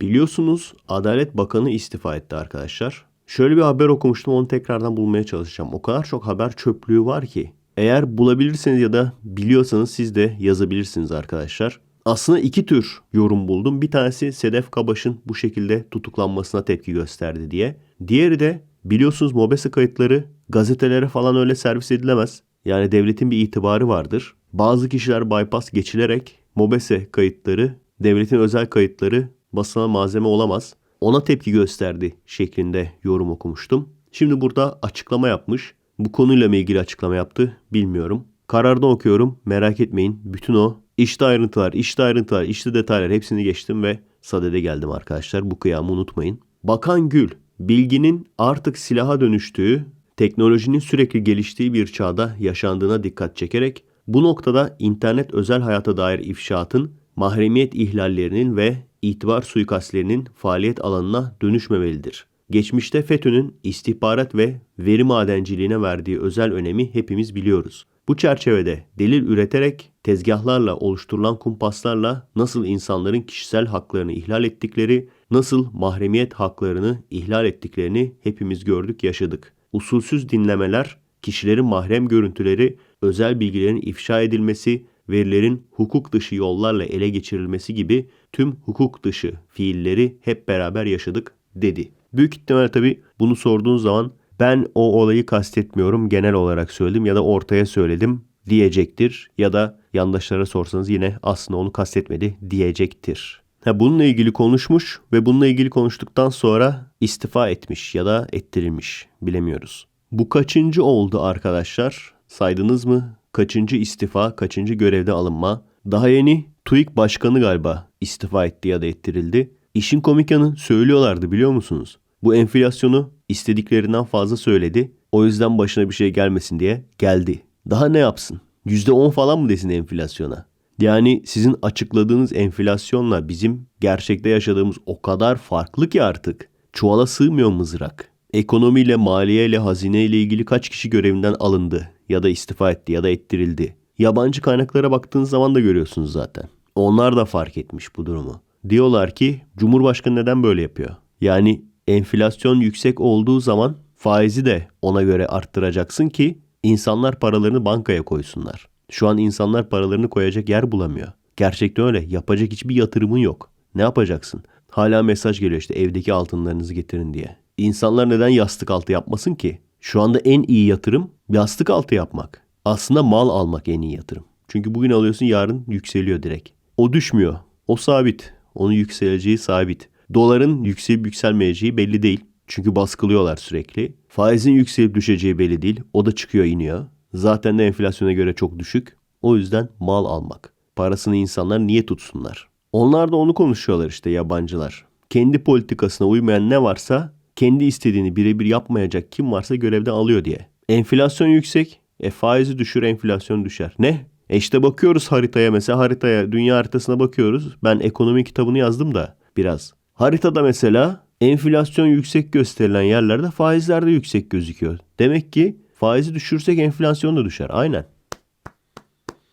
Biliyorsunuz Adalet Bakanı istifa etti arkadaşlar. Şöyle bir haber okumuştum onu tekrardan bulmaya çalışacağım. O kadar çok haber çöplüğü var ki. Eğer bulabilirseniz ya da biliyorsanız siz de yazabilirsiniz arkadaşlar. Aslında iki tür yorum buldum. Bir tanesi Sedef Kabaş'ın bu şekilde tutuklanmasına tepki gösterdi diye. Diğeri de biliyorsunuz MOBESE kayıtları gazetelere falan öyle servis edilemez. Yani devletin bir itibarı vardır. Bazı kişiler bypass geçilerek MOBESE kayıtları, devletin özel kayıtları basına malzeme olamaz. Ona tepki gösterdi şeklinde yorum okumuştum. Şimdi burada açıklama yapmış. Bu konuyla mı ilgili açıklama yaptı bilmiyorum. Karardan okuyorum merak etmeyin. Bütün o işte ayrıntılar, işte ayrıntılar, işte detaylar hepsini geçtim ve sadede geldim arkadaşlar. Bu kıyamı unutmayın. Bakan Gül, bilginin artık silaha dönüştüğü, teknolojinin sürekli geliştiği bir çağda yaşandığına dikkat çekerek bu noktada internet özel hayata dair ifşaatın mahremiyet ihlallerinin ve itibar suikastlerinin faaliyet alanına dönüşmemelidir. Geçmişte FETÖ'nün istihbarat ve veri madenciliğine verdiği özel önemi hepimiz biliyoruz. Bu çerçevede delil üreterek tezgahlarla oluşturulan kumpaslarla nasıl insanların kişisel haklarını ihlal ettikleri, nasıl mahremiyet haklarını ihlal ettiklerini hepimiz gördük, yaşadık. Usulsüz dinlemeler, kişilerin mahrem görüntüleri, özel bilgilerin ifşa edilmesi, verilerin hukuk dışı yollarla ele geçirilmesi gibi tüm hukuk dışı fiilleri hep beraber yaşadık dedi. Büyük ihtimal tabi bunu sorduğun zaman ben o olayı kastetmiyorum genel olarak söyledim ya da ortaya söyledim diyecektir. Ya da yandaşlara sorsanız yine aslında onu kastetmedi diyecektir. Ha, bununla ilgili konuşmuş ve bununla ilgili konuştuktan sonra istifa etmiş ya da ettirilmiş bilemiyoruz. Bu kaçıncı oldu arkadaşlar? Saydınız mı? Kaçıncı istifa, kaçıncı görevde alınma? Daha yeni TÜİK Başkanı galiba istifa etti ya da ettirildi. İşin komik yanı söylüyorlardı biliyor musunuz? Bu enflasyonu istediklerinden fazla söyledi. O yüzden başına bir şey gelmesin diye geldi. Daha ne yapsın? %10 falan mı desin enflasyona? Yani sizin açıkladığınız enflasyonla bizim gerçekte yaşadığımız o kadar farklı ki artık. Çuvala sığmıyor mızrak. Ekonomiyle, maliyeyle, hazineyle ilgili kaç kişi görevinden alındı ya da istifa etti ya da ettirildi. Yabancı kaynaklara baktığınız zaman da görüyorsunuz zaten. Onlar da fark etmiş bu durumu. Diyorlar ki Cumhurbaşkanı neden böyle yapıyor? Yani enflasyon yüksek olduğu zaman faizi de ona göre arttıracaksın ki insanlar paralarını bankaya koysunlar. Şu an insanlar paralarını koyacak yer bulamıyor. Gerçekten öyle. Yapacak hiçbir yatırımın yok. Ne yapacaksın? Hala mesaj geliyor işte evdeki altınlarınızı getirin diye. İnsanlar neden yastık altı yapmasın ki? Şu anda en iyi yatırım yastık altı yapmak. Aslında mal almak en iyi yatırım. Çünkü bugün alıyorsun yarın yükseliyor direkt. O düşmüyor. O sabit. Onun yükseleceği sabit. Doların yükselip yükselmeyeceği belli değil. Çünkü baskılıyorlar sürekli. Faizin yükselip düşeceği belli değil. O da çıkıyor iniyor. Zaten de enflasyona göre çok düşük. O yüzden mal almak. Parasını insanlar niye tutsunlar? Onlar da onu konuşuyorlar işte yabancılar. Kendi politikasına uymayan ne varsa kendi istediğini birebir yapmayacak kim varsa görevden alıyor diye. Enflasyon yüksek. E faizi düşür enflasyon düşer. Ne? E işte bakıyoruz haritaya mesela haritaya dünya haritasına bakıyoruz. Ben ekonomi kitabını yazdım da biraz. Haritada mesela enflasyon yüksek gösterilen yerlerde faizler de yüksek gözüküyor. Demek ki faizi düşürsek enflasyon da düşer. Aynen.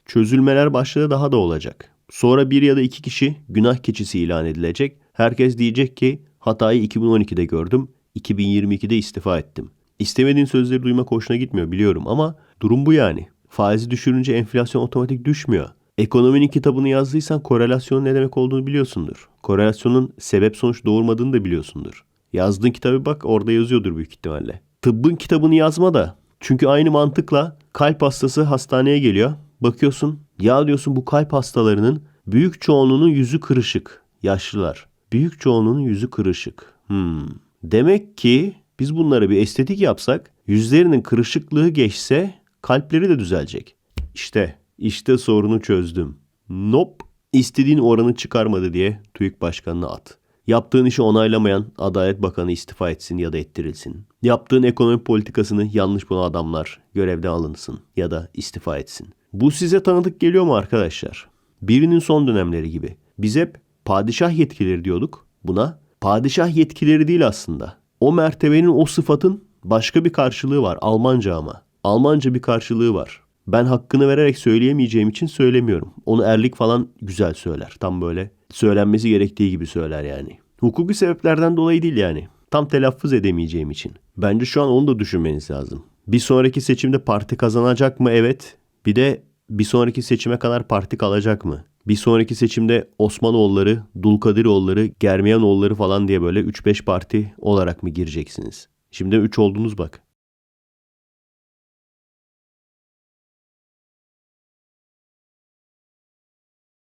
Çözülmeler başladı daha da olacak. Sonra bir ya da iki kişi günah keçisi ilan edilecek. Herkes diyecek ki hatayı 2012'de gördüm. 2022'de istifa ettim. İstemediğin sözleri duymak hoşuna gitmiyor biliyorum ama durum bu yani. Faizi düşürünce enflasyon otomatik düşmüyor. Ekonominin kitabını yazdıysan korelasyonun ne demek olduğunu biliyorsundur. Korelasyonun sebep sonuç doğurmadığını da biliyorsundur. Yazdığın kitabı bak orada yazıyordur büyük ihtimalle. Tıbbın kitabını yazma da. Çünkü aynı mantıkla kalp hastası hastaneye geliyor. Bakıyorsun ya diyorsun bu kalp hastalarının büyük çoğunluğunun yüzü kırışık. Yaşlılar. Büyük çoğunluğunun yüzü kırışık. Hmm. Demek ki biz bunlara bir estetik yapsak yüzlerinin kırışıklığı geçse kalpleri de düzelecek. İşte, işte sorunu çözdüm. Nop, istediğin oranı çıkarmadı diye TÜİK Başkanı'na at. Yaptığın işi onaylamayan Adalet Bakanı istifa etsin ya da ettirilsin. Yaptığın ekonomi politikasını yanlış bulan adamlar görevden alınsın ya da istifa etsin. Bu size tanıdık geliyor mu arkadaşlar? Birinin son dönemleri gibi. Biz hep padişah yetkileri diyorduk buna. Padişah yetkileri değil aslında. O mertebenin o sıfatın başka bir karşılığı var Almanca ama. Almanca bir karşılığı var. Ben hakkını vererek söyleyemeyeceğim için söylemiyorum. Onu erlik falan güzel söyler. Tam böyle söylenmesi gerektiği gibi söyler yani. Hukuki sebeplerden dolayı değil yani. Tam telaffuz edemeyeceğim için. Bence şu an onu da düşünmeniz lazım. Bir sonraki seçimde parti kazanacak mı? Evet. Bir de bir sonraki seçime kadar parti kalacak mı? Bir sonraki seçimde Osmanoğulları, Dulkadiroğulları, Germiyanoğulları falan diye böyle 3-5 parti olarak mı gireceksiniz? Şimdi 3 oldunuz bak.